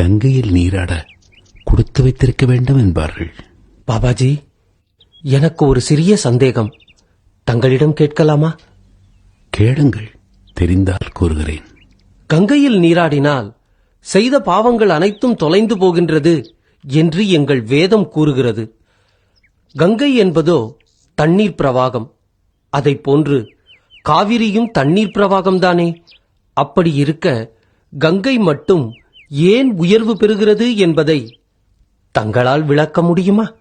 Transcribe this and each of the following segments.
கங்கையில் நீராட கொடுத்து வைத்திருக்க வேண்டும் என்பார்கள். பாபாஜி எனக்கு ஒரு சிறிய சந்தேகம். தங்களிடம் கேட்கலாமா? கேளுங்கள் தெரிந்தால் கூறுகிறேன். கங்கையில் நீராடினால் செய்த பாவங்கள் அனைத்தும் தொலைந்து போகின்றது என்று எங்கள் வேதம் கூறுகிறது. கங்கை என்பதோ தண்ணீர் பிரவாகம். அதைப் போன்று காவிரியும் தண்ணீர் பிரவாகம்தானே. அப்படி இருக்க கங்கை மட்டும் ஏன் உயர்வு பெறுகிறது என்பதை தங்களால் விளக்க முடியுமா?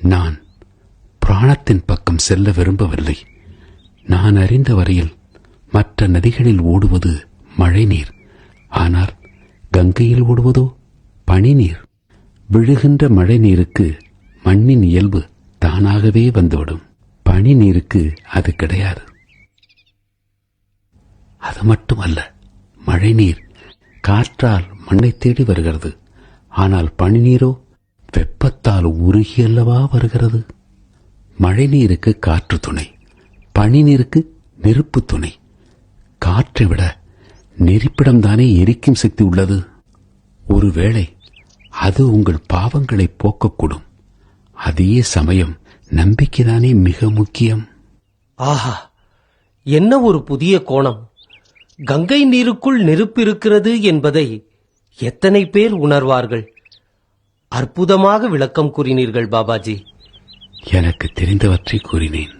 நான் பிராணத்தின் பக்கம் செல்ல விரும்பவில்லை. நான் அறிந்த வரையில் மற்ற நதிகளில் ஓடுவது மழைநீர். ஆனால் கங்கையில் ஓடுவதோ பனிநீர். விழுகின்ற மழை நீருக்கு மண்ணின் இயல்பு தானாகவே வந்துவிடும். பனி நீருக்கு அது கிடையாது. அது மட்டுமல்ல மழைநீர் காற்றால் மண்ணை தேடி வருகிறது. ஆனால் பனிநீரோ வெப்பத்தால் உருகியல்லவா வருகிறது. மழைநீருக்கு காற்று துணை பனிநீருக்கு நெருப்பு துணை. காற்றை விட நெருப்பிடம்தானே எரிக்கும் சக்தி உள்ளது. ஒருவேளை அது உங்கள் பாவங்களை போக்கக்கூடும். அதே சமயம் நம்பிக்கைதானே மிக முக்கியம். ஆஹா என்ன ஒரு புதிய கோணம். கங்கை நீருக்குள் நெருப்பு இருக்கிறது என்பதை எத்தனை பேர் உணர்வார்கள்? அற்புதமாக விளக்கம் கூறினீர்கள் பாபாஜி. எனக்கு தெரிந்தவற்றை கூறினேன்.